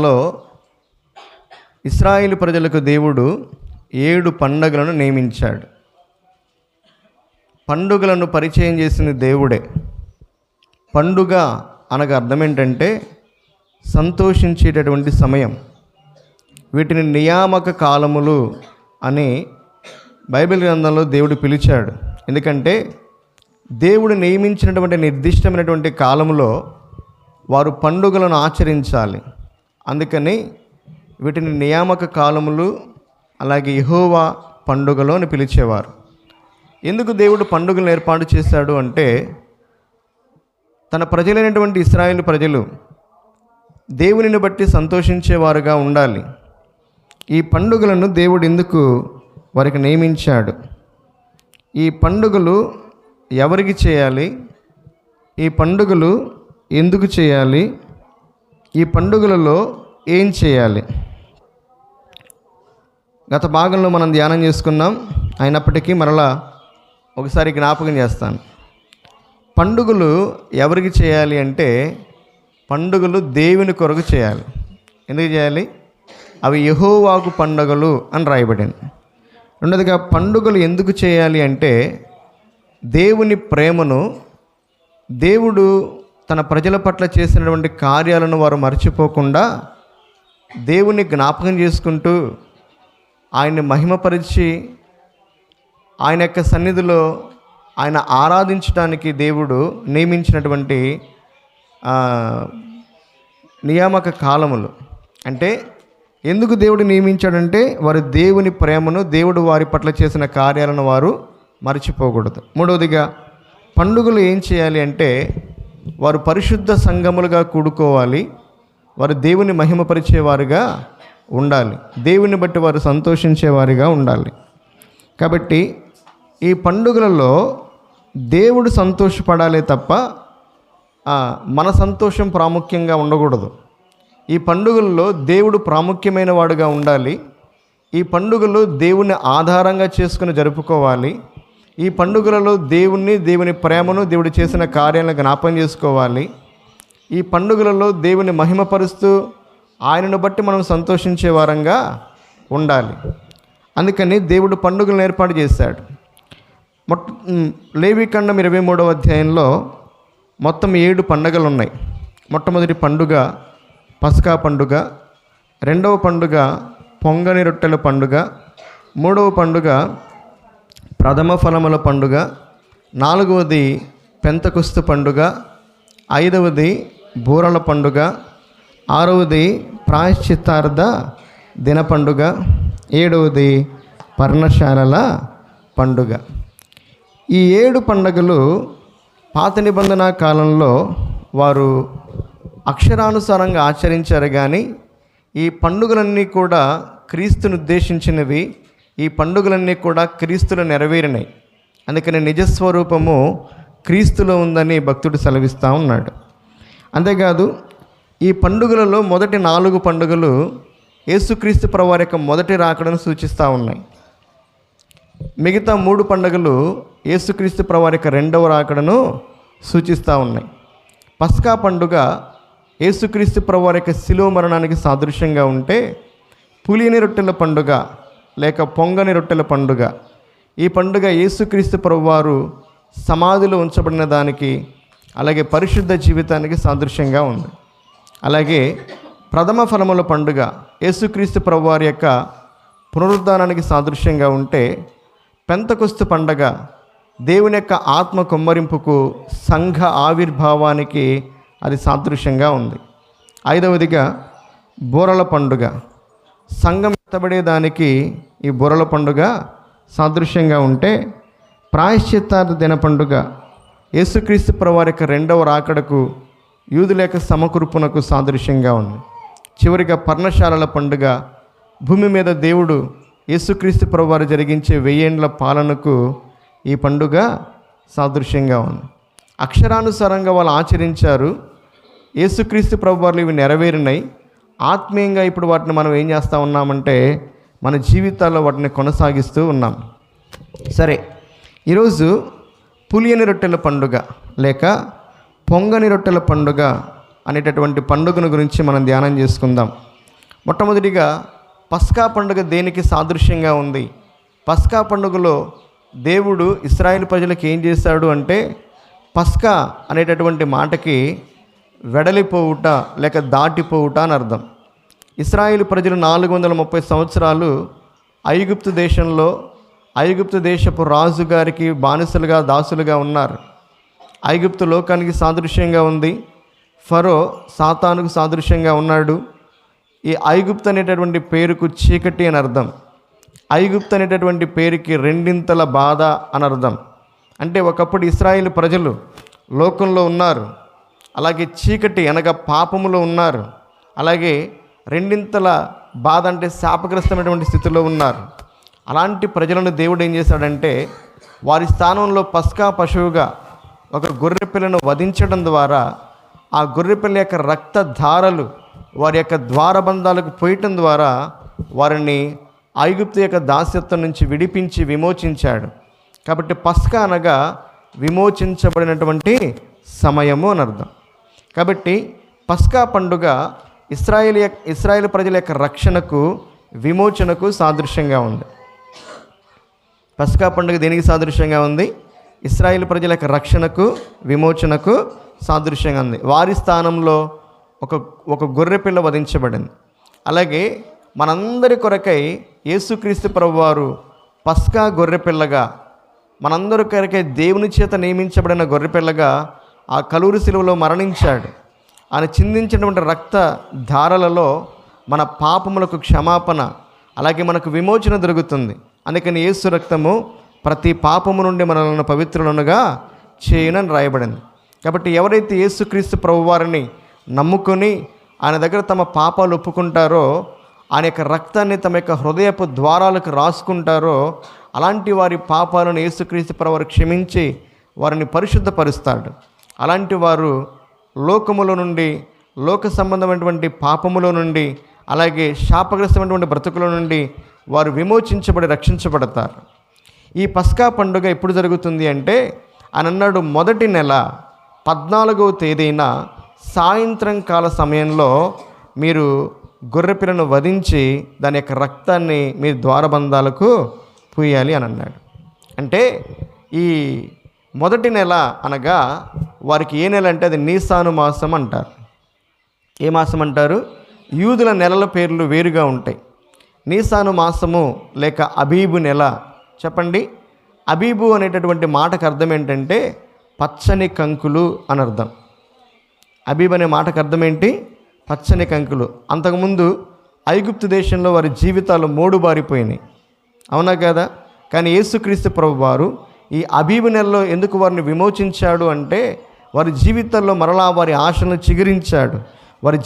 లో ఇస్రాయిల్ ప్రజలకు దేవుడు ఏడు పండగలను నియమించాడు. పండుగలను పరిచయం చేసిన దేవుడే. పండుగ అనగా అర్థం ఏంటంటే సంతోషించేటటువంటి సమయం. వీటిని నియామక కాలములు అని బైబిల్ గ్రంథంలో దేవుడు పిలిచాడు. ఎందుకంటే దేవుడు నియమించినటువంటి నిర్దిష్టమైనటువంటి కాలములో వారు పండుగలను ఆచరించాలి. అందుకని వీటిని నియామక కాలములు అలాగే యహోవా పండుగలు అని పిలిచేవారు. ఎందుకు దేవుడు పండుగలను ఏర్పాటు చేశాడు అంటే తన ప్రజలైనటువంటి ఇస్రాయేల్ ప్రజలు దేవునిని బట్టి సంతోషించేవారుగా ఉండాలి. ఈ పండుగలను దేవుడు ఎందుకు వారికి నియమించాడు? ఈ పండుగలు ఎవరికి చేయాలి? ఈ పండుగలు ఎందుకు చేయాలి? ఈ పండుగలలో ఏం చేయాలి? గత భాగంలో మనం ధ్యానం చేసుకున్నాం. అయినప్పటికీ మరలా ఒకసారి జ్ఞాపకం చేస్తాను. పండుగలు ఎవరికి చేయాలి అంటే పండుగలు దేవుని కొరకు చేయాలి. ఎందుకు చేయాలి? అవి యహోవాకు పండుగలు అని రాయబడింది. రెండోదిగా పండుగలు ఎందుకు చేయాలి అంటే దేవుని ప్రేమను దేవుడు తన ప్రజల పట్ల చేసినటువంటి కార్యాలను వారు మర్చిపోకుండా దేవుని జ్ఞాపకం చేసుకుంటూ ఆయన్ని మహిమపరిచి ఆయన యొక్క సన్నిధిలో ఆయన ఆరాధించడానికి దేవుడు నియమించినటువంటి నియామక కాలములు. అంటే ఎందుకు దేవుడు నియమించాడంటే వారు దేవుని ప్రేమను దేవుడు వారి పట్ల చేసిన కార్యాలను వారు మర్చిపోకూడదు. మూడవదిగా పండుగలు ఏం చేయాలి అంటే వారు పరిశుద్ధ సంఘములుగా కూడుకోవాలి. వారు దేవుని మహిమపరిచేవారుగా ఉండాలి. దేవుని బట్టి వారు సంతోషించేవారిగా ఉండాలి. కాబట్టి ఈ పండుగలలో దేవుడు సంతోషపడాలే తప్ప మన సంతోషం ప్రాముఖ్యంగా ఉండకూడదు. ఈ పండుగల్లో దేవుడు ప్రాముఖ్యమైన వాడుగా ఉండాలి. ఈ పండుగలు దేవుని ఆధారంగా చేసుకుని జరుపుకోవాలి. ఈ పండుగలలో దేవుణ్ణి దేవుని ప్రేమను దేవుడు చేసిన కార్యాలను జ్ఞాపం చేసుకోవాలి. ఈ పండుగలలో దేవుని మహిమపరుస్తూ ఆయనను బట్టి మనం సంతోషించే వారంగా ఉండాలి. అందుకని దేవుడు పండుగలను ఏర్పాటు చేశాడు. మొట్ట లేవికండం ఇరవై మూడవ అధ్యాయంలో మొత్తం ఏడు పండుగలు ఉన్నాయి మొట్టమొదటి పండుగ పసకా పండుగ రెండవ పండుగ పొంగని రొట్టెల పండుగ మూడవ పండుగ ప్రథమ ఫలముల పండుగ నాలుగవది పెంతకుస్తు పండుగ ఐదవది బూరల పండుగ. ఆరవది ప్రాయశ్చిత్తార్థ దిన పండుగ. ఏడవది పర్ణశాలల పండుగ. ఈ ఏడు పండుగలు పాత నిబంధన కాలంలో వారు అక్షరానుసారంగా ఆచరించారు కానీ ఈ పండుగలన్నీ కూడా క్రీస్తును ఉద్దేశించినవి. ఈ పండుగలన్నీ కూడా క్రీస్తులు నెరవేరినాయి. అందుకని నిజస్వరూపము క్రీస్తులో ఉందని భక్తుడు సెలవిస్తూ ఉన్నాడు. అంతేకాదు ఈ పండుగలలో మొదటి నాలుగు పండుగలు యేసుక్రీస్తు ప్రవారి యొక్క మొదటి రాకడను సూచిస్తూ ఉన్నాయి. మిగతా మూడు పండుగలు యేసుక్రీస్తు ప్రవారి యొక్క రెండవ రాకడను సూచిస్తూ ఉన్నాయి. పస్కా పండుగ యేసుక్రీస్తు ప్రవారి యొక్క శిలువ మరణానికి సాదృశ్యంగా ఉంటే పులిని రొట్టెల పండుగ లేక పొంగని రొట్టెల పండుగ ఈ పండుగ యేసుక్రీస్తు ప్రభువారు సమాధిలో ఉంచబడిన దానికి అలాగే పరిశుద్ధ జీవితానికి సాదృశ్యంగా ఉంది. అలాగే ప్రథమ ఫలముల పండుగ యేసుక్రీస్తు ప్రభువారి యొక్క పునరుద్ధానానికి సాదృశ్యంగా ఉంటే పెంతకొస్తు పండగ దేవుని యొక్క ఆత్మ కుమ్మరింపుకు సంఘ ఆవిర్భావానికి అది సాదృశ్యంగా ఉంది. ఐదవదిగా బూరల పండుగ సంఘం ఎత్తబడేదానికి ఈ బూరల పండుగ సాదృశ్యంగా ఉంటే ప్రాయశ్చిత్తార్థ దిన పండుగ యేసుక్రీస్తు ప్రవారి యొక్క రెండవ రాకడకు యూదుల యొక్క సమకూర్పునకు సాదృశ్యంగా ఉంది. చివరిగా పర్ణశాలల పండుగ భూమి మీద దేవుడు యేసుక్రీస్తు ప్రభువారు జరిగించే వెయ్యేండ్ల పాలనకు ఈ పండుగ సాదృశ్యంగా ఉంది. అక్షరానుసారంగా వాళ్ళు ఆచరించారు. యేసుక్రీస్తు ప్రభువారులు ఇవి నెరవేరినాయి ఆత్మీయంగా ఇప్పుడు వాటిని మనం ఏం చేస్తూ ఉన్నామంటే మన జీవితాల్లో వాటిని కొనసాగిస్తూ ఉన్నాం. సరే ఈరోజు పులియని రొట్టెల పండుగ లేక పొంగని రొట్టెల పండుగ అనేటటువంటి పండుగను గురించి మనం ధ్యానం చేసుకుందాం. మొట్టమొదటిగా పస్కా పండుగ దేనికి సాదృశ్యంగా ఉంది? పస్కా పండుగలో దేవుడు ఇస్రాయేల్ ప్రజలకు ఏం చేశాడు అంటే పస్కా అనేటటువంటి మాటకి వెడలిపోవుట లేక దాటిపోవుట అని అర్థం. ఇస్రాయేల్ ప్రజలు నాలుగు వందల ముప్పై సంవత్సరాలు ఐగుప్తు దేశంలో ఐగుప్తు దేశపు రాజు గారికి బానిసలుగా దాసులుగా ఉన్నారు. ఐగుప్తు లోకానికి సాదృశ్యంగా ఉంది. ఫరో సాతానుకు సాదృశ్యంగా ఉన్నాడు. ఈ ఐగుప్తు అనేటటువంటి పేరుకు చీకటి అని అర్థం. ఐగుప్తు అనేటటువంటి పేరుకి రెండింతల బాధ అని అర్థం. అంటే ఒకప్పుడు ఇస్రాయిల్ ప్రజలు లోకంలో ఉన్నారు. అలాగే చీకటి అనగా పాపములో ఉన్నారు. అలాగే రెండింతల బాధ అంటే శాపగ్రస్తమైనటువంటి స్థితిలో ఉన్నారు. అలాంటి ప్రజలను దేవుడు ఏం చేశాడంటే వారి స్థానంలో పస్కా పశువుగా ఒక గొర్రె పిల్లను వధించడం ద్వారా ఆ గొర్రె పిల్ల యొక్క రక్త ధారలు వారి యొక్క ద్వారబంధాలకు పోయటం ద్వారా వారిని ఐగుప్తు యొక్క దాస్యత్వం నుంచి విడిపించి విమోచించాడు. కాబట్టి పస్కా అనగా విమోచించబడినటువంటి సమయము అని అర్థం. కాబట్టి పస్కా పండుగ ఇస్రాయేల్ యొక్క- ఇస్రాయేల్ ప్రజల యొక్క రక్షణకు విమోచనకు సాదృశ్యంగా ఉంది. పస్కా పండుగ దేనికి సాదృశ్యంగా ఉంది? ఇస్రాయిల్ ప్రజల యొక్క రక్షణకు విమోచనకు సాదృశ్యంగా ఉంది. వారి స్థానంలో ఒక ఒక గొర్రె పిల్ల వధించబడింది. అలాగే మనందరి కొరకై యేసుక్రీస్తు ప్రభువారు పస్కా గొర్రెపిల్లగా మనందరి కొరకై దేవుని చేత నియమించబడిన గొర్రె పిల్లగా ఆ కలూరు శిలువలో మరణించాడు. ఆయన చిందించినటువంటి రక్త ధారలలో మన పాపములకు క్షమాపణ అలాగే మనకు విమోచన దొరుకుతుంది. అందుకని యేసు రక్తము ప్రతి పాపము నుండి మనల్ని పవిత్రులనుగా చేయనని రాయబడింది. కాబట్టి ఎవరైతే యేసుక్రీస్తు ప్రభువారిని నమ్ముకొని ఆయన దగ్గర తమ పాపాలు ఒప్పుకుంటారో ఆయన యొక్క రక్తాన్ని తమ యొక్క హృదయపు ద్వారాలకు రాసుకుంటారో అలాంటి వారి పాపాలను యేసుక్రీస్తు ప్రభువారు క్షమించి వారిని పరిశుద్ధపరుస్తాడు. అలాంటి వారు లోకములో నుండి లోక సంబంధమైనటువంటి పాపములో నుండి అలాగే శాపగ్రస్తమైనటువంటి బ్రతుకుల నుండి వారు విమోచించబడి రక్షించబడతారు. ఈ పస్కా పండుగ ఎప్పుడు జరుగుతుంది అంటే అనన్నాడు అన్నాడు మొదటి నెల పద్నాలుగవ తేదీన సాయంత్రం కాల సమయంలో మీరు గొర్రెపిల్లను వధించి దాని యొక్క రక్తాన్ని మీ ద్వారబంధాలకు పూయాలి అని అన్నాడు అంటే ఈ మొదటి నెల అనగా వారికి ఏ నెల అంటే అది నీసాను మాసం అంటారు. ఏ మాసం అంటారు? యూదుల నెలల పేర్లు వేరుగా ఉంటాయి. నీసాను మాసము లేక అబీబు నెల. చెప్పండి. అబీబు అనేటటువంటి మాటకు అర్థం ఏంటంటే పచ్చని కంకులు అని అర్థం. అబీబ్ అనే మాటకు అర్థం ఏంటి? పచ్చని కంకులు. అంతకుముందు ఐగుప్తు దేశంలో వారి జీవితాలు మూడు బారిపోయినాయి అవునా కదా? కానీ యేసుక్రీస్తు ప్రభు వారు ఈ అబీబు నెలలో ఎందుకు వారిని విమోచించాడు అంటే వారి జీవితాల్లో మరలా వారి ఆశలను చిగురించాడు.